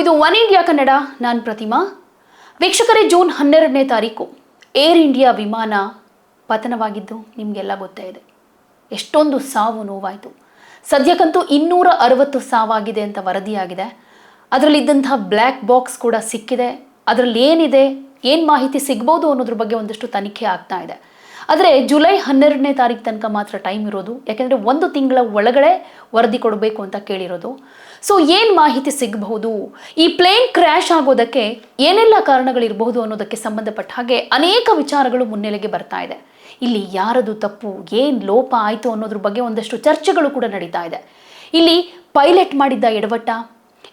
ಇದು one India Kannada, ನಾನು ಪ್ರತಿಮಾ. ವೀಕ್ಷಕರೇ, ಜೂನ್ ಹನ್ನೆರಡನೇ ತಾರೀಕು ಏರ್ ಇಂಡಿಯಾ ವಿಮಾನ ಪತನವಾಗಿದ್ದು ನಿಮಗೆಲ್ಲ ಗೊತ್ತೇ ಇದೆ. ಎಷ್ಟೊಂದು ಸಾವು ನೋವಾಯಿತು. ಸದ್ಯಕ್ಕಂತೂ ಇನ್ನೂರ ಅರವತ್ತು ಸಾವಾಗಿದೆ ಅಂತ ವರದಿಯಾಗಿದೆ. ಅದರಲ್ಲಿದ್ದಂತಹ ಬ್ಲ್ಯಾಕ್ ಬಾಕ್ಸ್ ಕೂಡ ಸಿಕ್ಕಿದೆ. ಅದರಲ್ಲಿ ಏನಿದೆ ಏನು ಮಾಹಿತಿ ಸಿಗ್ಬೋದು ಅನ್ನೋದ್ರ ಬಗ್ಗೆ ಒಂದಷ್ಟು ತನಿಖೆ ಆಗ್ತಾ ಇದೆ. ಆದರೆ ಜುಲೈ ಹನ್ನೆರಡನೇ ತಾರೀಕು ತನಕ ಮಾತ್ರ ಟೈಮ್ ಇರೋದು. ಯಾಕೆಂದರೆ ಒಂದು ತಿಂಗಳ ಒಳಗಡೆ ವರದಿ ಕೊಡಬೇಕು ಅಂತ ಕೇಳಿರೋದು. ಸೊ ಏನು ಮಾಹಿತಿ ಸಿಗಬಹುದು? ಈ ಪ್ಲೇನ್ ಕ್ರ್ಯಾಶ್ ಆಗೋದಕ್ಕೆ ಏನೆಲ್ಲ ಕಾರಣಗಳಿರಬಹುದು ಅನ್ನೋದಕ್ಕೆ ಸಂಬಂಧಪಟ್ಟ ಹಾಗೆ ಅನೇಕ ವಿಚಾರಗಳು ಮುನ್ನೆಲೆಗೆ ಬರ್ತಾ ಇದೆ. ಇಲ್ಲಿ ಯಾರದು ತಪ್ಪು, ಏನು ಲೋಪ ಆಯಿತು ಅನ್ನೋದ್ರ ಬಗ್ಗೆ ಒಂದಷ್ಟು ಚರ್ಚೆಗಳು ಕೂಡ ನಡೀತಾ ಇದೆ. ಇಲ್ಲಿ ಪೈಲಟ್ ಮಾಡಿದ್ದ ಎಡವಟ್ಟ,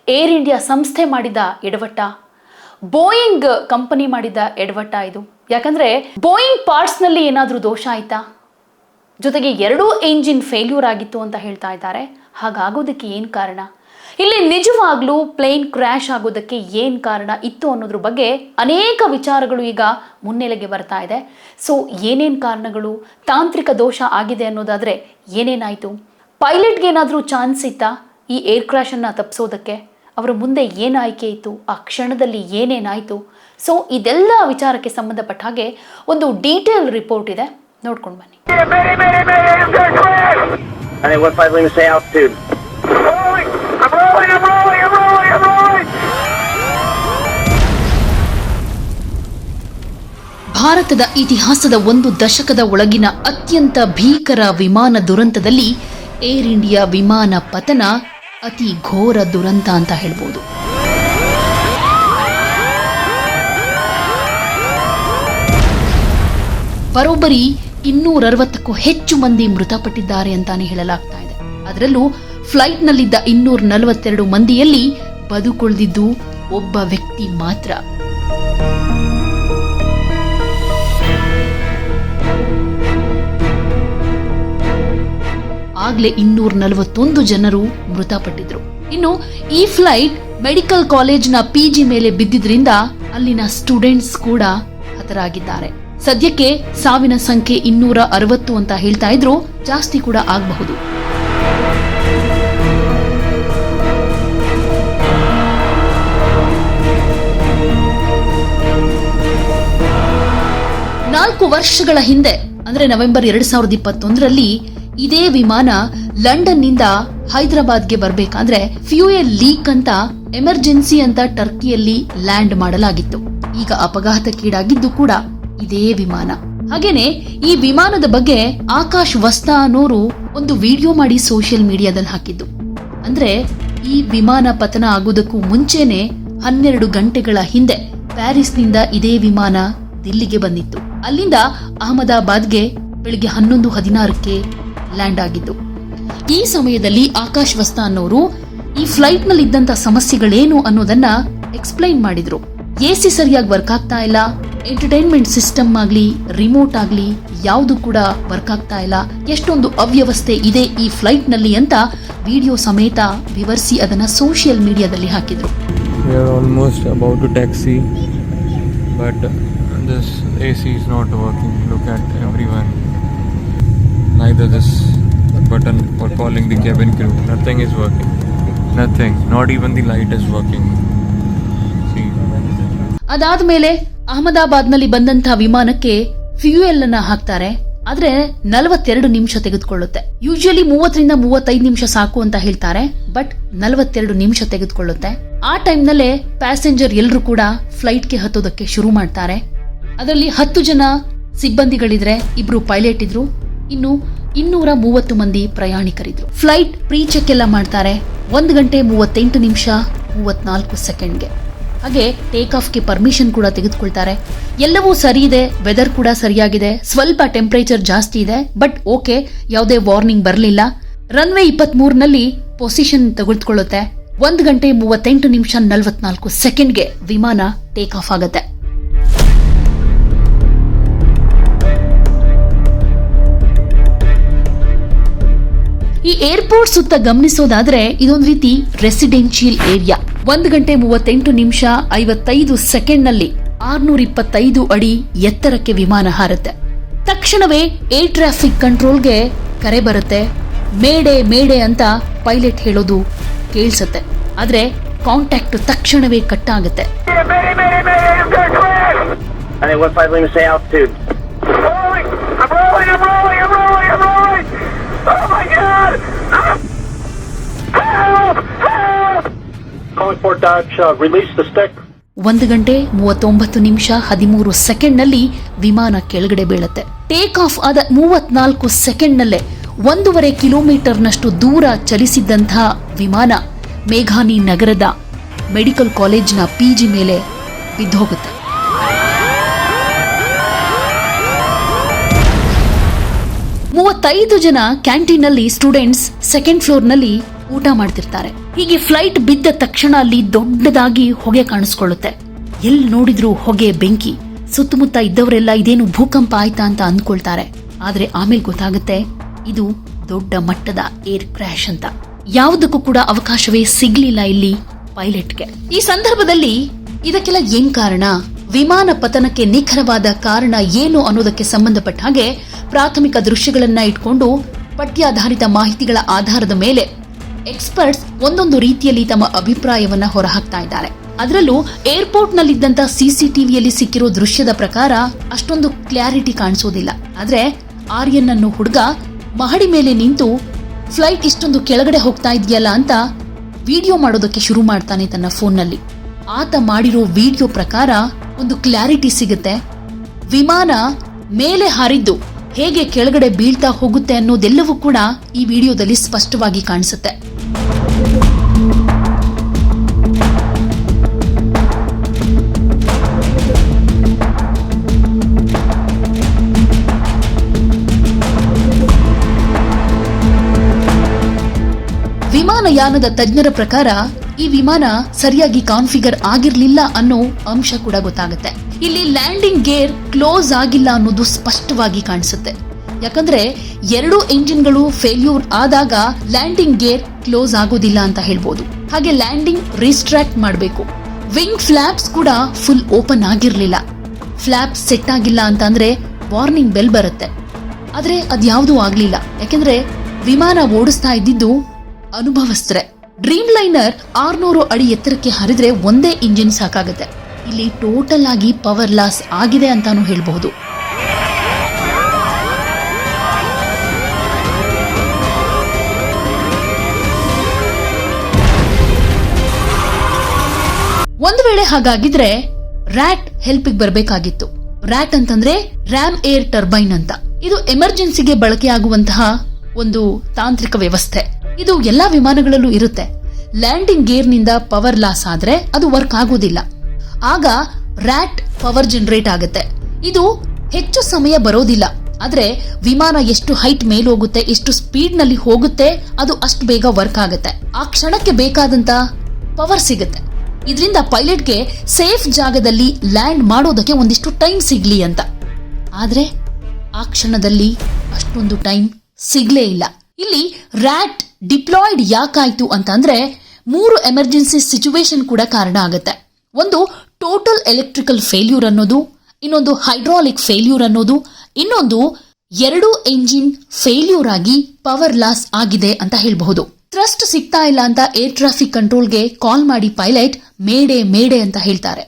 ಏರ್ ಇಂಡಿಯಾ ಸಂಸ್ಥೆ ಮಾಡಿದ ಎಡವಟ್ಟ, ಬೋಯಿಂಗ್ ಕಂಪನಿ ಮಾಡಿದ ಎಡವಟ್ಟ ಇದು. ಯಾಕಂದ್ರೆ ಬೋಯಿಂಗ್ ಪಾರ್ಟ್ಸ್ನಲ್ಲಿ ಏನಾದರೂ ದೋಷ ಆಯ್ತಾ? ಜೊತೆಗೆ ಎರಡೂ ಎಂಜಿನ್ ಫೇಲ್ಯೂರ್ ಆಗಿತ್ತು ಅಂತ ಹೇಳ್ತಾ ಇದ್ದಾರೆ. ಹಾಗಾಗೋದಕ್ಕೆ ಏನು ಕಾರಣ? ಇಲ್ಲಿ ನಿಜವಾಗ್ಲೂ ಪ್ಲೇನ್ ಕ್ರ್ಯಾಶ್ ಆಗೋದಕ್ಕೆ ಏನು ಕಾರಣ ಇತ್ತು ಅನ್ನೋದ್ರ ಬಗ್ಗೆ ಅನೇಕ ವಿಚಾರಗಳು ಈಗ ಮುನ್ನೆಲೆಗೆ ಬರ್ತಾ ಇದೆ. ಸೊ ಏನೇನು ಕಾರಣಗಳು? ತಾಂತ್ರಿಕ ದೋಷ ಆಗಿದೆ ಅನ್ನೋದಾದರೆ ಏನೇನಾಯಿತು? ಪೈಲಟ್ಗೆ ಏನಾದರೂ ಚಾನ್ಸ್ ಇತ್ತಾ ಈ ಏರ್ ಕ್ರ್ಯಾಶನ್ನು ತಪ್ಪಿಸೋದಕ್ಕೆ ಅವರ ಮುಂದೆ ಏನು ಆಯ್ಕೆ ಇತ್ತು ಆ ಕ್ಷಣದಲ್ಲಿ ಏನೇನಾಯಿತು ಸೊ ಇದೆಲ್ಲ ವಿಚಾರಕ್ಕೆ ಸಂಬಂಧಪಟ್ಟ ಹಾಗೆ ಒಂದು ಡೀಟೇಲ್ ರಿಪೋರ್ಟ್ ಇದೆ ನೋಡ್ಕೊಂಡು ಬನ್ನಿ Mayday, mayday, mayday, is there a crash? I think 15 Lima, stay altitude. Rolling! I'm rolling, I'm rolling, I'm rolling, I'm rolling! ಭಾರತದ ಇತಿಹಾಸದ ಒಂದು ದಶಕದ ಒಳಗಿನ ಅತ್ಯಂತ ಭೀಕರ ವಿಮಾನ ದುರಂತದಲ್ಲಿ ಏರ್ ಇಂಡಿಯಾ ವಿಮಾನ ಪತನ ಅತಿ ಘೋರ ದುರಂತ ಅಂತ ಹೇಳ್ಬೋದು. ಬರೋಬ್ಬರಿ ಇನ್ನೂರ ಅರವತ್ತಕ್ಕೂ ಹೆಚ್ಚು ಮಂದಿ ಮೃತಪಟ್ಟಿದ್ದಾರೆ ಅಂತಾನೆ ಹೇಳಲಾಗ್ತಾ ಇದೆ. ಅದರಲ್ಲೂ ಫ್ಲೈಟ್ನಲ್ಲಿದ್ದ ಇನ್ನೂರ ನಲವತ್ತೆರಡು ಮಂದಿಯಲ್ಲಿ ಬದುಕುಳಿದಿದ್ದು ಒಬ್ಬ ವ್ಯಕ್ತಿ ಮಾತ್ರ. ಆಗ್ಲೇ ಇನ್ನೂರ ನಲವತ್ತೊಂದು ಜನರು ಮೃತಪಟ್ಟಿದ್ರು. ಇನ್ನು ಈ ಫ್ಲೈಟ್ ಮೆಡಿಕಲ್ ಕಾಲೇಜ್ನ ಪಿಜಿ ಮೇಲೆ ಬಿದ್ದಿದ್ರಿಂದ ಅಲ್ಲಿನ ಸ್ಟೂಡೆಂಟ್ಸ್ ಕೂಡ ಹತರಾಗಿದ್ದಾರೆ. ಸದ್ಯಕ್ಕೆ ಸಾವಿನ ಸಂಖ್ಯೆ ಇನ್ನೂರ ಅರವತ್ತು ಅಂತ ಹೇಳ್ತಾ ಇದ್ರು, ಜಾಸ್ತಿ ಕೂಡ ಆಗಬಹುದು. ನಾಲ್ಕು ವರ್ಷಗಳ ಹಿಂದೆ, ಅಂದ್ರೆ ನವೆಂಬರ್ ಎರಡ್ ಸಾವಿರದ ಇಪ್ಪತ್ತೊಂದರಲ್ಲಿ ಇದೇ ವಿಮಾನ ಲಂಡನ್ನಿಂದ ಹೈದರಾಬಾದ್ಗೆ ಬರಬೇಕಾದ್ರೆ ಫ್ಯೂಯಲ್ ಲೀಕ್ ಅಂತ ಎಮರ್ಜೆನ್ಸಿ ಅಂತ ಟರ್ಕಿಯಲ್ಲಿ ಲ್ಯಾಂಡ್ ಮಾಡಲಾಗಿತ್ತು. ಈಗ ಅಪಘಾತಕ್ಕೀಡಾಗಿದ್ದು ಕೂಡ ಇದೇ ವಿಮಾನ. ಹಾಗೇನೆ ಈ ವಿಮಾನದ ಬಗ್ಗೆ ಆಕಾಶ್ ವಸ್ತಾ ಅನ್ನೋರು ಒಂದು ವಿಡಿಯೋ ಮಾಡಿ ಸೋಷಿಯಲ್ ಮೀಡಿಯಾದಲ್ಲಿ ಹಾಕಿದ್ದು. ಅಂದ್ರೆ ಈ ವಿಮಾನ ಪತನ ಆಗುವುದಕ್ಕೂ ಮುಂಚೆನೆ ಹನ್ನೆರಡು ಗಂಟೆಗಳ ಹಿಂದೆ ಪ್ಯಾರಿಸ್ನಿಂದ ಇದೇ ವಿಮಾನ ದಿಲ್ಲಿಗೆ ಬಂದಿತ್ತು. ಅಲ್ಲಿಂದ ಅಹಮದಾಬಾದ್ಗೆ ಬೆಳಿಗ್ಗೆ ಹನ್ನೊಂದು ಹದಿನಾರಕ್ಕೆ ಲ್ಯಾಂಡ್ ಆಗಿದ್ದು ಈ ಸಮಯದಲ್ಲಿ ಆಕಾಶ್ ವಸ್ತ ಅನ್ನೋರು ಈ ಫ್ಲೈಟ್ನಲ್ಲಿ ಇದ್ದಂತ ಸಮಸ್ಯೆಗಳೇನು ಅನ್ನೋದನ್ನ ಎಕ್ಸ್ಪ್ಲೈನ್ ಮಾಡಿದ್ರು ಸಿ ಸರಿಯಾಗಿ ವರ್ಕ್ ಆಗ್ತಾ ಇಲ್ಲ ಎಂಟರ್ಟೈನ್ಮೆಂಟ್ ಸಿಸ್ಟಮ್ ಆಗಲಿ ರಿಮೋಟ್ ಆಗಲಿ ಯಾವುದು ಕೂಡ ವರ್ಕ್ ಆಗ್ತಾ ಇಲ್ಲ ಎಷ್ಟೊಂದು ಅವ್ಯವಸ್ಥೆ ಇದೆ ಈ ಫ್ಲೈಟ್ನಲ್ಲಿ ಅಂತ ವಿಡಿಯೋ ಸಮೇತ ವಿವರಿಸಿ ಅದನ್ನ ಸೋಷಿಯಲ್ ಮೀಡಿಯಾದಲ್ಲಿ ಹಾಕಿದ್ರು almost about to taxi taxi, but this is not working working. Look at everyone. Neither this button for calling the cabin crew. Nothing is working. Nothing. Not even the light is working. See. ಅದಾದ್ಮೇಲೆ ಅಹಮದಾಬಾದ್ನಲ್ಲಿ ಬಂದಂತಹ ವಿಮಾನಕ್ಕೆ fuel ಅನ್ನ ಹಾಕ್ತಾರೆ ಆದ್ರೆ ನಲವತ್ತೆರಡು ನಿಮಿಷ ತೆಗೆದುಕೊಳ್ಳುತ್ತೆ usually ಮೂವತ್ತರಿಂದ ಮೂವತ್ತೈದು ನಿಮಿಷ ಸಾಕು ಅಂತ ಹೇಳ್ತಾರೆ ಬಟ್ ನಲವತ್ತೆರಡು ನಿಮಿಷ ತೆಗೆದುಕೊಳ್ಳುತ್ತೆ ಆ ಟೈಮ್ನಲ್ಲೇ ಪ್ಯಾಸೆಂಜರ್ ಎಲ್ಲರೂ ಕೂಡ ಫ್ಲೈಟ್ಗೆ ಹತ್ತೋದಕ್ಕೆ ಶುರು ಮಾಡ್ತಾರೆ ಅದರಲ್ಲಿ ಹತ್ತು ಜನ ಸಿಬ್ಬಂದಿಗಳಿದ್ರೆ ಇಬ್ರು ಪೈಲಟ್ ಇದ್ರು ಇನ್ನು ಇನ್ನೂರ ಮೂವತ್ತು ಮಂದಿ ಪ್ರಯಾಣಿಕರಿದ್ರು. ಫ್ಲೈಟ್ ಪ್ರೀ ಚೆಕ್ ಎಲ್ಲ ಮಾಡ್ತಾರೆ. ಒಂದು ಗಂಟೆ ಮೂವತ್ತೆಂಟು ನಿಮಿಷ, ಮೂವತ್ನಾಲ್ಕು ಸೆಕೆಂಡ್ಗೆ ಹಾಗೆ ಟೇಕ್ ಆಫ್ಗೆ ಪರ್ಮಿಷನ್ ಕೂಡ ತೆಗೆದುಕೊಳ್ತಾರೆ. ಎಲ್ಲವೂ ಸರಿ ಇದೆ ವೆದರ್ ಕೂಡ ಸರಿಯಾಗಿದೆ. ಸ್ವಲ್ಪ ಟೆಂಪರೇಚರ್ ಜಾಸ್ತಿ ಇದೆ ಬಟ್ ಓಕೆ ಯಾವುದೇ ವಾರ್ನಿಂಗ್ ಬರಲಿಲ್ಲ. ರನ್ವೇ ಇಪ್ಪತ್ತ್ ಮೂರ್ನಲ್ಲಿ ಪೊಸಿಷನ್ ತೆಗೆದುಕೊಳ್ಳುತ್ತೆ. ಒಂದು ಗಂಟೆ ಮೂವತ್ತೆಂಟು ನಿಮಿಷ, ನಲವತ್ನಾಲ್ಕು ಸೆಕೆಂಡ್ಗೆ ವಿಮಾನ ಟೇಕ್ ಆಫ್ ಆಗುತ್ತೆ. ಈ ಏರ್ಪೋರ್ಟ್ ಸುತ್ತ ಗಮನಿಸೋದಾದ್ರೆ ಇದೊಂದು ರೀತಿ ರೆಸಿಡೆನ್ಷಿಯಲ್ ಏರಿಯಾ ಒಂದು ಗಂಟೆ ಮೂವತ್ತೆಂಟು ನಿಮಿಷ ಐವತ್ತೈದು ಸೆಕೆಂಡ್ನಲ್ಲಿ ಆರ್ನೂರ ಇಪ್ಪತ್ತೈದು ಅಡಿ ಎತ್ತರಕ್ಕೆ ವಿಮಾನ ಹಾರುತ್ತೆ. ತಕ್ಷಣವೇ ಏರ್ ಟ್ರಾಫಿಕ್ ಕಂಟ್ರೋಲ್ಗೆ ಕರೆ ಬರುತ್ತೆ. ಮೇಡೆ ಮೇಡೆ ಅಂತ ಪೈಲಟ್ ಹೇಳೋದು ಕೇಳಿಸುತ್ತೆ. ಆದ್ರೆ ಕಾಂಟ್ಯಾಕ್ಟ್ ತಕ್ಷಣವೇ ಕಟ್ ಆಗುತ್ತೆ. Dodge, uh, release the stick. ಒಂದು ಗಂಟೆ ಮೂವತ್ತೊಂಬತ್ತು ನಿಮಿಷ ಹದಿಮೂರು ಸೆಕೆಂಡ್ನಲ್ಲಿ ವಿಮಾನ ಕೆಳಗಡೆ ಬೀಳುತ್ತೆ ಟೇಕ್ ಆಫ್ ಆದ ಮೂವತ್ನಾಲ್ಕು ಸೆಕೆಂಡ್ನಲ್ಲೇ ಒಂದೂವರೆ ಕಿಲೋಮೀಟರ್ನಷ್ಟು ದೂರ ಚಲಿಸಿದ್ದಂತಹ ವಿಮಾನ ಮೇಘಾನಿ ನಗರದ ಮೆಡಿಕಲ್ ಕಾಲೇಜ್ನ ಪಿಜಿ ಮೇಲೆ ಬಿದ್ದೋಗುತ್ತೆ ಮೂವತ್ತೈದು ಜನ ಕ್ಯಾಂಟೀನ್ನಲ್ಲಿ ಸ್ಟೂಡೆಂಟ್ಸ್ ಸೆಕೆಂಡ್ ಫ್ಲೋರ್ನಲ್ಲಿ ಊಟ ಮಾಡ್ತಿರ್ತಾರೆ. ಹೀಗೆ ಫ್ಲೈಟ್ ಬಿದ್ದ ತಕ್ಷಣ ಅಲ್ಲಿ ದೊಡ್ಡದಾಗಿ ಹೊಗೆ ಕಾಣಿಸ್ಕೊಳ್ಳುತ್ತೆ. ಎಲ್ಲಿ ನೋಡಿದ್ರು ಹೊಗೆ, ಬೆಂಕಿ. ಸುತ್ತಮುತ್ತ ಇದ್ದವರೆಲ್ಲ ಇದೇನು ಭೂಕಂಪ ಆಯ್ತಾ ಅಂತ ಅಂದ್ಕೊಳ್ತಾರೆ. ಆದ್ರೆ ಆಮೇಲೆ ಗೊತ್ತಾಗುತ್ತೆ, ಇದು ದೊಡ್ಡ ಮಟ್ಟದ ಏರ್ ಕ್ರ್ಯಾಶ್ ಅಂತ. ಯಾವುದಕ್ಕೂ ಕೂಡ ಅವಕಾಶವೇ ಸಿಗ್ಲಿಲ್ಲ ಇಲ್ಲಿ ಪೈಲಟ್ಗೆ. ಈ ಸಂದರ್ಭದಲ್ಲಿ ಇದಕ್ಕೆಲ್ಲ ಏನ್ ಕಾರಣ? ವಿಮಾನ ಪತನಕ್ಕೆ ನಿಖರವಾದ ಕಾರಣ ಏನು ಅನ್ನೋದಕ್ಕೆ ಸಂಬಂಧಪಟ್ಟ ಹಾಗೆ ಪ್ರಾಥಮಿಕ ದೃಶ್ಯಗಳನ್ನ ಇಟ್ಕೊಂಡು ಪಠ್ಯಾಧಾರಿತ ಮಾಹಿತಿಗಳ ಆಧಾರದ ಮೇಲೆ ಎಕ್ಸ್ಪರ್ಟ್ಸ್ ಒಂದೊಂದು ರೀತಿಯಲ್ಲಿ ತಮ್ಮ ಅಭಿಪ್ರಾಯವನ್ನ ಹೊರಹಾಕ್ತಾ ಇದ್ದಾರೆ. ಅದರಲ್ಲೂ ಏರ್ಪೋರ್ಟ್ ನಲ್ಲಿದ್ದಂತ ಸಿಸಿಟಿವಿಯಲ್ಲಿ ಸಿಕ್ಕಿರೋ ದೃಶ್ಯದ ಪ್ರಕಾರ ಅಷ್ಟೊಂದು ಕ್ಲಾರಿಟಿ ಕಾಣಿಸೋದಿಲ್ಲ. ಆದ್ರೆ ಆರ್ಯನ್ ಅನ್ನು ಹುಡುಗ ಮಹಡಿ ಮೇಲೆ ನಿಂತು ಫ್ಲೈಟ್ ಇಷ್ಟೊಂದು ಕೆಳಗಡೆ ಹೋಗ್ತಾ ಇದೆಯಲ್ಲ ಅಂತ ವಿಡಿಯೋ ಮಾಡೋದಕ್ಕೆ ಶುರು ಮಾಡ್ತಾನೆ ತನ್ನ ಫೋನ್ನಲ್ಲಿ. ಆತ ಮಾಡಿರೋ ವಿಡಿಯೋ ಪ್ರಕಾರ ಒಂದು ಕ್ಲಾರಿಟಿ ಸಿಗುತ್ತೆ. ವಿಮಾನ ಮೇಲೆ ಹಾರಿದ್ದು ಹೇಗೆ ಕೆಳಗಡೆ ಬೀಳ್ತಾ ಹೋಗುತ್ತೆ ಅನ್ನೋದೆಲ್ಲವೂ ಕೂಡ ಈ ವಿಡಿಯೋದಲ್ಲಿ ಸ್ಪಷ್ಟವಾಗಿ ಕಾಣಿಸುತ್ತೆ. ವಿಮಾನಯಾನದ ತಜ್ಞರ ಪ್ರಕಾರ ಈ ವಿಮಾನ ಸರಿಯಾಗಿ ಕಾನ್ಫಿಗರ್ ಆಗಿರ್ಲಿಲ್ಲ ಅನ್ನೋ ಅಂಶ ಕೂಡ ಗೊತ್ತಾಗುತ್ತೆ. ಇಲ್ಲಿ ಲ್ಯಾಂಡಿಂಗ್ ಗೇರ್ ಕ್ಲೋಸ್ ಆಗಿಲ್ಲ ಅನ್ನೋದು ಸ್ಪಷ್ಟವಾಗಿ ಕಾಣಿಸುತ್ತೆ. ಯಾಕಂದ್ರೆ ಎರಡು ಎಂಜಿನ್ಗಳು ಫೇಲ್ಯೂರ್ ಆದಾಗ ಲ್ಯಾಂಡಿಂಗ್ ಗೇರ್ ಕ್ಲೋಸ್ ಆಗೋದಿಲ್ಲ ಅಂತ ಹೇಳ್ಬೋದು. ಹಾಗೆ ಲ್ಯಾಂಡಿಂಗ್ ರಿಸ್ಟ್ರಾಕ್ಟ್ ಮಾಡಬೇಕು. ವಿಂಗ್ ಫ್ಲಾಪ್ಸ್ ಕೂಡ ಫುಲ್ ಓಪನ್ ಆಗಿರಲಿಲ್ಲ. ಫ್ಲಾಪ್ ಸೆಟ್ ಆಗಿಲ್ಲ ಅಂತಂದ್ರೆ ವಾರ್ನಿಂಗ್ ಬೆಲ್ ಬರುತ್ತೆ. ಆದ್ರೆ ಅದ್ಯಾವುದೂ ಆಗ್ಲಿಲ್ಲ. ಯಾಕೆಂದ್ರೆ ವಿಮಾನ ಓಡಿಸ್ತಾ ಇದ್ದಿದ್ದು ಅನುಭವಸ್ಥರೆ. ಡ್ರೀಮ್ ಲೈನರ್ ಆರ್ನೂರು ಅಡಿ ಎತ್ತರಕ್ಕೆ ಹರಿದ್ರೆ ಒಂದೇ ಇಂಜಿನ್ ಸಾಕಾಗುತ್ತೆ. ಇಲ್ಲಿ ಟೋಟಲ್ ಆಗಿ ಪವರ್ ಲಾಸ್ ಆಗಿದೆ ಅಂತಾನು ಹೇಳಬಹುದು. ಒಂದು ವೇಳೆ ಹಾಗಾಗಿದ್ರೆ ರ್ಯಾಟ್ ಹೆಲ್ಪಿಗೆ ಬರಬೇಕಾಗಿತ್ತು. ರ್ಯಾಟ್ ಅಂತಂದ್ರೆ ರ್ಯಾಮ್ ಏರ್ ಟರ್ಬೈನ್ ಅಂತ. ಇದು ಎಮರ್ಜೆನ್ಸಿಗೆ ಬಳಕೆಯಾಗುವಂತಹ ಒಂದು ತಾಂತ್ರಿಕ ವ್ಯವಸ್ಥೆ. ಇದು ಎಲ್ಲಾ ವಿಮಾನಗಳಲ್ಲೂ ಇರುತ್ತೆ. ಲ್ಯಾಂಡಿಂಗ್ ಗೇರ್ನಿಂದ ಪವರ್ ಲಾಸ್ ಆದ್ರೆ ಅದು ವರ್ಕ್ ಆಗೋದಿಲ್ಲ. ಆಗ ರ್ಯಾಟ್ ಪವರ್ ಜನರೇಟ್ ಆಗುತ್ತೆ. ಇದು ಹೆಚ್ಚು ಸಮಯ ಬರೋದಿಲ್ಲ. ಆದ್ರೆ ವಿಮಾನ ಎಷ್ಟು ಹೈಟ್ ಮೇಲೆ ಹೋಗುತ್ತೆ, ಎಷ್ಟು ಸ್ಪೀಡ್ನಲ್ಲಿ ಹೋಗುತ್ತೆ, ಅದು ಅಷ್ಟು ಬೇಗ ವರ್ಕ್ ಆಗುತ್ತೆ. ಆ ಕ್ಷಣಕ್ಕೆ ಬೇಕಾದಂತ ಪವರ್ ಸಿಗುತ್ತೆ. ಇದರಿಂದ ಪೈಲಟ್ಗೆ ಸೇಫ್ ಜಾಗದಲ್ಲಿ ಲ್ಯಾಂಡ್ ಮಾಡೋದಕ್ಕೆ ಒಂದಿಷ್ಟು ಟೈಮ್ ಸಿಗ್ಲಿ ಅಂತ. ಆದ್ರೆ ಆ ಕ್ಷಣದಲ್ಲಿ ಅಷ್ಟೊಂದು ಟೈಮ್ ಸಿಗ್ಲೇ ಇಲ್ಲ. ಇಲ್ಲಿ ರ್ಯಾಟ್ ಡಿಪ್ಲಾಯ್ಡ್ ಯಾಕಾಯ್ತು ಅಂತಂದ್ರೆ ಮೂರು ಎಮರ್ಜೆನ್ಸಿ ಸಿಚುವೇಶನ್ ಕೂಡ ಕಾರಣ ಆಗುತ್ತೆ ಒಂದು ಟೋಟಲ್ ಎಲೆಕ್ಟ್ರಿಕಲ್ ಫೇಲ್ಯೂರ್ ಅನ್ನೋದು ಇನ್ನೊಂದು ಹೈಡ್ರಾಲಿಕ್ ಫೇಲ್ಯೂರ್ ಅನ್ನೋದು ಇನ್ನೊಂದು ಎರಡು ಎಂಜಿನ್ ಫೇಲ್ಯೂರ್ ಆಗಿ ಪವರ್ ಲಾಸ್ ಆಗಿದೆ ಅಂತ ಹೇಳಬಹುದು ಟ್ರಸ್ಟ್ ಸಿಗ್ತಾ ಇಲ್ಲ ಅಂತ ಏರ್ ಟ್ರಾಫಿಕ್ ಕಂಟ್ರೋಲ್ಗೆ ಕಾಲ್ ಮಾಡಿ ಪೈಲಟ್ ಮೇಡೆ ಮೇಡೆ ಅಂತ ಹೇಳ್ತಾರೆ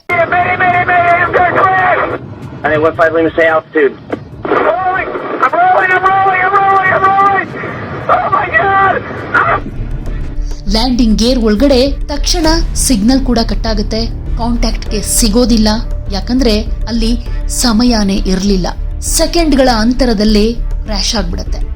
ಲ್ಯಾಂಡಿಂಗ್ ಗೇರ್ ಒಳಗಡೆ ತಕ್ಷಣ ಸಿಗ್ನಲ್ ಕೂಡ ಕಟ್ ಆಗುತ್ತೆ. ಕಾಂಟ್ಯಾಕ್ಟ್ಗೆ ಸಿಗೋದಿಲ್ಲ. ಯಾಕಂದ್ರೆ ಅಲ್ಲಿ ಸಮಯನೇ ಇರಲಿಲ್ಲ. ಸೆಕೆಂಡ್ಗಳ ಅಂತರದಲ್ಲಿ ಕ್ರ್ಯಾಶ್ ಆಗ್ಬಿಡತ್ತೆ.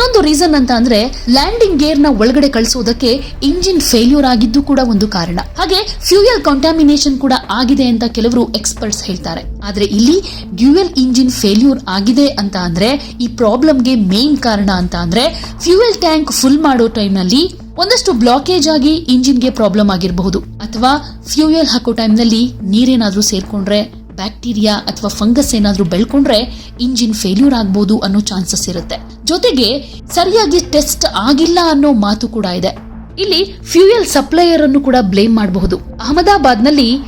ಇನ್ನೊಂದು ರೀಸನ್ ಅಂತ ಅಂದ್ರೆ ಲ್ಯಾಂಡಿಂಗ್ ಗೇರ್ನ ಒಳಗಡೆ ಕಳಿಸೋದಕ್ಕೆ ಇಂಜಿನ್ ಫೇಲ್ಯೂರ್ ಆಗಿದ್ದು ಕೂಡ ಒಂದು ಕಾರಣ. ಹಾಗೆ ಫ್ಯೂಯಲ್ ಕಾಂಟಾಮಿನೇಷನ್ ಕೂಡ ಆಗಿದೆ ಅಂತ ಕೆಲವರು ಎಕ್ಸ್ಪರ್ಟ್ಸ್ ಹೇಳ್ತಾರೆ. ಆದ್ರೆ ಇಲ್ಲಿ ಡ್ಯೂಯಲ್ ಇಂಜಿನ್ ಫೇಲ್ಯೂರ್ ಆಗಿದೆ ಅಂತ ಅಂದ್ರೆ ಈ ಪ್ರಾಬ್ಲಮ್ಗೆ ಮೇನ್ ಕಾರಣ ಅಂತ ಅಂದ್ರೆ ಫ್ಯೂಯಲ್ ಟ್ಯಾಂಕ್ ಫುಲ್ ಮಾಡೋ ಟೈಮ್ನಲ್ಲಿ ಒಂದಷ್ಟು ಬ್ಲಾಕೇಜ್ ಆಗಿ ಇಂಜಿನ್ಗೆ ಪ್ರಾಬ್ಲಮ್ ಆಗಿರಬಹುದು. ಅಥವಾ ಫ್ಯೂಯಲ್ ಹಾಕೋ ಟೈಮ್ನಲ್ಲಿ ನೀರೇನಾದ್ರೂ ಸೇರ್ಕೊಂಡ್ರೆ ಬ್ಯಾಕ್ಟೀರಿಯಾ ಅಥವಾ ಫಂಗಸ್ ಏನಾದರೂ ಬೆಳ್ಕೊಂಡ್ರೆ ಇಂಜಿನ್ ಫೇಲ್ಯೂರ್ ಆಗ್ಬೋದು ಅನ್ನೋ ಚಾನ್ಸಸ್ ಇರುತ್ತೆ. ಜೊತೆಗೆ ಸರಿಯಾಗಿ ಟೆಸ್ಟ್ ಆಗಿಲ್ಲ ಅನ್ನೋ ಮಾತು ಕೂಡ ಇದೆ. ಇಲ್ಲಿ ಫ್ಯೂಯಲ್ ಸಪ್ಲೈಯರ್ ಅನ್ನು ಕೂಡ ಬ್ಲೇಮ್ ಮಾಡಬಹುದು. ಅಹಮದಾಬಾದ್ನಲ್ಲಿ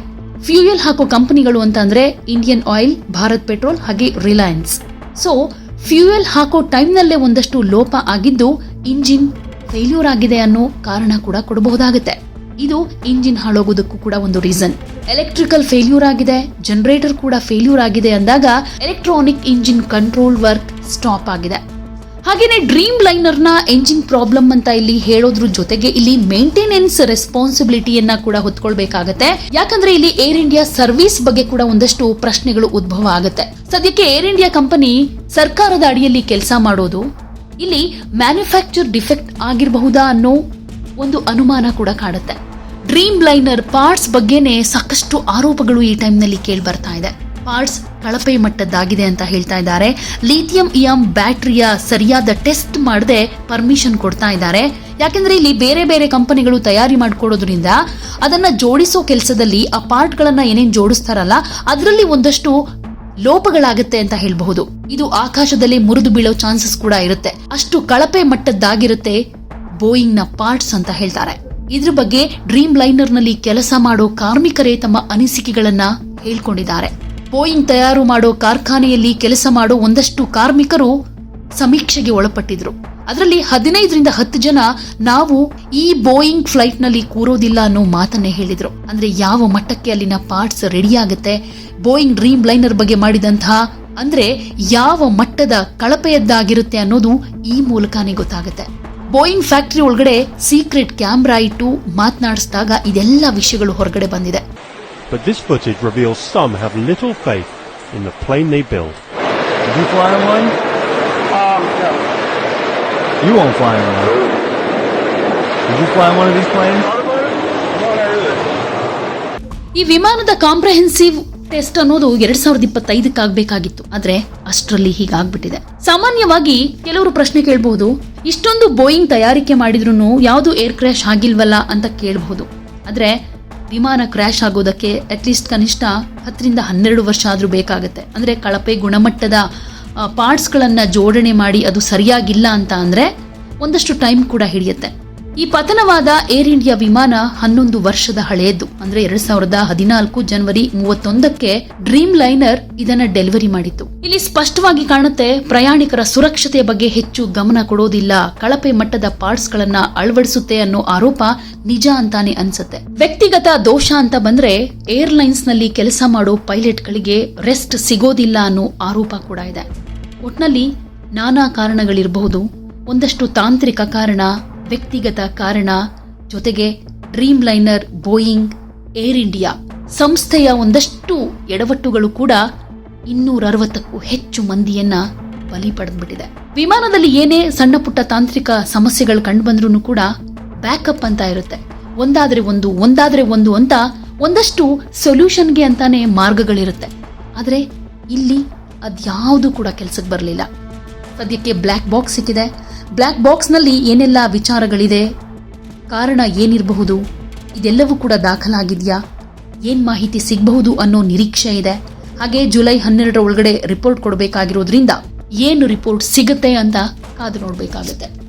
ಫ್ಯೂಯಲ್ ಹಾಕೋ ಕಂಪನಿಗಳು ಅಂತ ಅಂದ್ರೆ ಇಂಡಿಯನ್ ಆಯಿಲ್, ಭಾರತ್ ಪೆಟ್ರೋಲ್ ಹಾಗೆ ರಿಲಯನ್ಸ್. ಸೊ, ಫ್ಯೂಯಲ್ ಹಾಕೋ ಟೈಮ್ನಲ್ಲೇ ಒಂದಷ್ಟು ಲೋಪ ಆಗಿದ್ದು ಇಂಜಿನ್ ಫೇಲ್ಯೂರ್ ಆಗಿದೆ ಅನ್ನೋ ಕಾರಣ ಕೂಡ ಕೊಡಬಹುದಾಗುತ್ತೆ. ಇದು ಇಂಜಿನ್ ಹಾಳೋಗೋದಕ್ಕೂ ಕೂಡ ಒಂದು ರೀಸನ್. ಎಲೆಕ್ಟ್ರಿಕಲ್ ಫೇಲ್ಯೂರ್ ಆಗಿದೆ ಜನರೇಟರ್ ಕೂಡ ಫೇಲ್ಯೂರ್ ಆಗಿದೆ ಅಂದಾಗ electronic engine control work stop ಆಗಿದೆ. ಹಾಗೇನೆ ಡ್ರೀಮ್ ಲೈನರ್ನ ಎಂಜಿನ್ ಪ್ರಾಬ್ಲಮ್ ಅಂತ ಇಲ್ಲಿ ಹೇಳೋದ್ರ ಜೊತೆಗೆ ಇಲ್ಲಿ ಮೇಂಟೆನೆನ್ಸ್ ರೆಸ್ಪಾನ್ಸಿಬಿಲಿಟಿಯನ್ನ ಕೂಡ ಹೊತ್ಕೊಳ್ಬೇಕಾಗತ್ತೆ. ಯಾಕಂದ್ರೆ ಇಲ್ಲಿ ಏರ್ ಇಂಡಿಯಾ ಸರ್ವಿಸ್ ಬಗ್ಗೆ ಕೂಡ ಒಂದಷ್ಟು ಪ್ರಶ್ನೆಗಳು ಉದ್ಭವ ಆಗುತ್ತೆ. ಸದ್ಯಕ್ಕೆ ಏರ್ ಇಂಡಿಯಾ ಕಂಪನಿ ಸರ್ಕಾರದ ಅಡಿಯಲ್ಲಿ ಕೆಲಸ ಮಾಡೋದು, ಇಲ್ಲಿ ಮ್ಯಾನುಫ್ಯಾಕ್ಚರ್ ಡಿಫೆಕ್ಟ್ ಆಗಿರಬಹುದಾ ಅನ್ನೋ ಒಂದು ಅನುಮಾನ ಕೂಡ ಕಾಡುತ್ತೆ. ಡ್ರೀಮ್ ಲೈನರ್ ಪಾರ್ಟ್ಸ್ ಬಗ್ಗೆನೇ ಸಾಕಷ್ಟು ಆರೋಪಗಳು ಈ ಟೈಮ್ನಲ್ಲಿ ಕೇಳಿ ಬರ್ತಾ ಇದೆ. ಪಾರ್ಟ್ಸ್ ಕಳಪೆ ಮಟ್ಟದ್ದಾಗಿದೆ ಅಂತ ಹೇಳ್ತಾ ಇದ್ದಾರೆ. ಲಿಥಿಯಂ ಇಯಂ ಬ್ಯಾಟ್ರಿಯ ಸರಿಯಾದ ಟೆಸ್ಟ್ ಮಾಡದೆ ಪರ್ಮಿಷನ್ ಕೊಡ್ತಾ ಇದ್ದಾರೆ. ಯಾಕೆಂದ್ರೆ ಇಲ್ಲಿ ಬೇರೆ ಬೇರೆ ಕಂಪನಿಗಳು ತಯಾರಿ ಮಾಡ್ಕೊಡೋದ್ರಿಂದ ಅದನ್ನ ಜೋಡಿಸೋ ಕೆಲಸದಲ್ಲಿ ಆ ಪಾರ್ಟ್ಗಳನ್ನ ಏನೇನು ಜೋಡಿಸ್ತಾರಲ್ಲ, ಅದರಲ್ಲಿ ಒಂದಷ್ಟು ಲೋಪಗಳಾಗುತ್ತೆ ಅಂತ ಹೇಳಬಹುದು. ಇದು ಆಕಾಶದಲ್ಲಿ ಮುರಿದು ಬೀಳೋ ಚಾನ್ಸಸ್ ಕೂಡ ಇರುತ್ತೆ. ಅಷ್ಟು ಕಳಪೆ ಮಟ್ಟದ್ದಾಗಿರುತ್ತೆ ಬೋಯಿಂಗ್ನ ಪಾರ್ಟ್ಸ್ ಅಂತ ಹೇಳ್ತಾರೆ. ಇದ್ರ ಬಗ್ಗೆ ಡ್ರೀಮ್ ಲೈನರ್ನಲ್ಲಿ ಕೆಲಸ ಮಾಡೋ ಕಾರ್ಮಿಕರೇ ತಮ್ಮ ಅನಿಸಿಕೆಗಳನ್ನ ಹೇಳ್ಕೊಂಡಿದ್ದಾರೆ. ಬೋಯಿಂಗ್ ತಯಾರು ಮಾಡೋ ಕಾರ್ಖಾನೆಯಲ್ಲಿ ಕೆಲಸ ಮಾಡೋ ಒಂದಷ್ಟು ಕಾರ್ಮಿಕರು ಸಮೀಕ್ಷೆಗೆ ಒಳಪಟ್ಟಿದ್ರು. ಅದರಲ್ಲಿ ಹದಿನೈದರಿಂದ ಹತ್ತು ಜನ ನಾವು ಈ ಬೋಯಿಂಗ್ ಫ್ಲೈಟ್ನಲ್ಲಿ ಕೂರೋದಿಲ್ಲ ಅನ್ನೋ ಮಾತನ್ನೇ ಹೇಳಿದ್ರು. ಅಂದ್ರೆ ಯಾವ ಮಟ್ಟಕ್ಕೆ ಅಲ್ಲಿನ ಪಾರ್ಟ್ಸ್ ರೆಡಿ ಆಗುತ್ತೆ ಬೋಯಿಂಗ್ ಡ್ರೀಮ್ ಲೈನರ್ ಬಗ್ಗೆ ಮಾಡಿದಂತಹ ಅಂದ್ರೆ ಯಾವ ಮಟ್ಟದ ಕಳಪೆಯದ್ದಾಗಿರುತ್ತೆ ಅನ್ನೋದು ಈ ಮೂಲಕನೇ ಗೊತ್ತಾಗುತ್ತೆ. ಬೋಯಿಂಗ್ ಫ್ಯಾಕ್ಟರಿ ಒಳಗಡೆ ಸೀಕ್ರೆಟ್ ಕ್ಯಾಮ್ರಾ ಇಟ್ಟು ಮಾತನಾಡಿಸಿದಾಗ ಇದೆಲ್ಲ ವಿಷಯಗಳು ಹೊರಗಡೆ ಬಂದಿದೆ But this footage reveals some have little faith in the plane they build. Did you fly on one? Um, no. You won't fly on one. Did you fly on one of these planes? ಈ ವಿಮಾನದ comprehensive test ಅನ್ನೋದು ಎರಡ್ ಸಾವಿರದ ಇಪ್ಪತ್ತೈದಕ್ಕೆ ಆಗ್ಬೇಕಾಗಿತ್ತು ಆದ್ರೆ ಅಷ್ಟರಲ್ಲಿ ಹೀಗಾಗ್ಬಿಟ್ಟಿದೆ. ಸಾಮಾನ್ಯವಾಗಿ ಕೆಲವರು ಪ್ರಶ್ನೆ ಕೇಳಬಹುದು, ಇಷ್ಟೊಂದು ಬೋಯಿಂಗ್ ತಯಾರಿಕೆ ಮಾಡಿದ್ರು ಯಾವುದು ಏರ್ ಕ್ರ್ಯಾಶ್ ಆಗಿಲ್ವಲ್ಲ ಅಂತ ಕೇಳಬಹುದು. ಆದ್ರೆ ವಿಮಾನ ಕ್ರ್ಯಾಶ್ ಆಗೋದಕ್ಕೆ ಅಟ್ಲೀಸ್ಟ್ ಕನಿಷ್ಠ ಹತ್ತರಿಂದ ಹನ್ನೆರಡು ವರ್ಷ ಆದ್ರೂ ಬೇಕಾಗುತ್ತೆ. ಅಂದ್ರೆ ಕಳಪೆ ಗುಣಮಟ್ಟದ ಪಾರ್ಟ್ಸ್ಗಳನ್ನು ಜೋಡಣೆ ಮಾಡಿ ಅದು ಸರಿಯಾಗಿಲ್ಲ ಅಂತ ಅಂದ್ರೆ ಒಂದಷ್ಟು ಟೈಮ್ ಕೂಡ ಹಿಡಿಯುತ್ತೆ. ಈ ಪತನವಾದ ಏರ್ ಇಂಡಿಯಾ ವಿಮಾನ ಹನ್ನೊಂದು ವರ್ಷದ ಹಳೆಯದ್ದು. ಅಂದ್ರೆ ಎರಡ್ ಸಾವಿರದ ಹದಿನಾಲ್ಕು ಜನವರಿ ಮೂವತ್ತೊಂದಕ್ಕೆ ಡ್ರೀಮ್ ಲೈನರ್ ಇದನ್ನ ಡೆಲಿವರಿ ಮಾಡಿತ್ತು. ಇಲ್ಲಿ ಸ್ಪಷ್ಟವಾಗಿ ಕಾಣುತ್ತೆ ಪ್ರಯಾಣಿಕರ ಸುರಕ್ಷತೆಯ ಬಗ್ಗೆ ಹೆಚ್ಚು ಗಮನ ಕೊಡೋದಿಲ್ಲ. ಕಳಪೆ ಮಟ್ಟದ ಪಾರ್ಟ್ಸ್ ಗಳನ್ನ ಅಳವಡಿಸುತ್ತೆ ಅನ್ನೋ ಆರೋಪ ನಿಜ ಅಂತಾನೆ ಅನ್ಸುತ್ತೆ. ವ್ಯಕ್ತಿಗತ ದೋಷ ಅಂತ ಬಂದ್ರೆ ಏರ್ಲೈನ್ಸ್ನಲ್ಲಿ ಕೆಲಸ ಮಾಡೋ ಪೈಲಟ್ ಗಳಿಗೆ ರೆಸ್ಟ್ ಸಿಗೋದಿಲ್ಲ ಅನ್ನೋ ಆರೋಪ ಕೂಡ ಇದೆ. ಒಟ್ನಲ್ಲಿ ನಾನಾ ಕಾರಣಗಳಿರಬಹುದು. ಒಂದಷ್ಟು ತಾಂತ್ರಿಕ ಕಾರಣ ವ್ಯಕ್ತಿಗತ ಕಾರಣ ಜೊತೆಗೆ Dreamliner Boeing, Air India ಸಂಸ್ಥೆಯ ಒಂದಷ್ಟು ಎಡವಟ್ಟುಗಳು ಕೂಡ ಇನ್ನೂರ ಅರವತ್ತಕ್ಕೂ ಹೆಚ್ಚು ಮಂದಿಯನ್ನ ಬಲಿ ಪಡೆದ್ಬಿಟ್ಟಿದೆ. ವಿಮಾನದಲ್ಲಿ ಏನೇ ಸಣ್ಣ ಪುಟ್ಟ ತಾಂತ್ರಿಕ ಸಮಸ್ಯೆಗಳು ಕಂಡು ಕೂಡ ಬ್ಯಾಕಪ್ ಅಂತ ಇರುತ್ತೆ. ಒಂದಾದ್ರೆ ಒಂದು ಒಂದಾದ್ರೆ ಒಂದು ಅಂತ ಒಂದಷ್ಟು ಸೊಲ್ಯೂಷನ್ಗೆ ಅಂತಾನೆ ಮಾರ್ಗಗಳಿರುತ್ತೆ. ಆದ್ರೆ ಇಲ್ಲಿ ಅದ್ಯಾವುದು ಕೂಡ ಕೆಲಸಕ್ಕೆ ಬರಲಿಲ್ಲ. ಸದ್ಯಕ್ಕೆ ಬ್ಲ್ಯಾಕ್ ಬಾಕ್ಸ್ ಸಿಕ್ಕಿದೆ. ಬ್ಲ್ಯಾಕ್ ಬಾಕ್ಸ್ನಲ್ಲಿ ಏನೆಲ್ಲ ವಿಚಾರಗಳಿದೆ? ಕಾರಣ ಏನಿರಬಹುದು? ಇದೆಲ್ಲವೂ ಕೂಡ ದಾಖಲಾಗಿದೆಯಾ? ಏನ್ ಮಾಹಿತಿ ಸಿಗಬಹುದು ಅನ್ನೋ ನಿರೀಕ್ಷೆ ಇದೆ. ಹಾಗೆ ಜುಲೈ ಹನ್ನೆರಡರ ಒಳಗಡೆ ರಿಪೋರ್ಟ್ ಕೊಡಬೇಕಾಗಿರೋದ್ರಿಂದ ಏನು ರಿಪೋರ್ಟ್ ಸಿಗುತ್ತೆ ಅಂತ ಕಾದು ನೋಡಬೇಕಾಗುತ್ತೆ.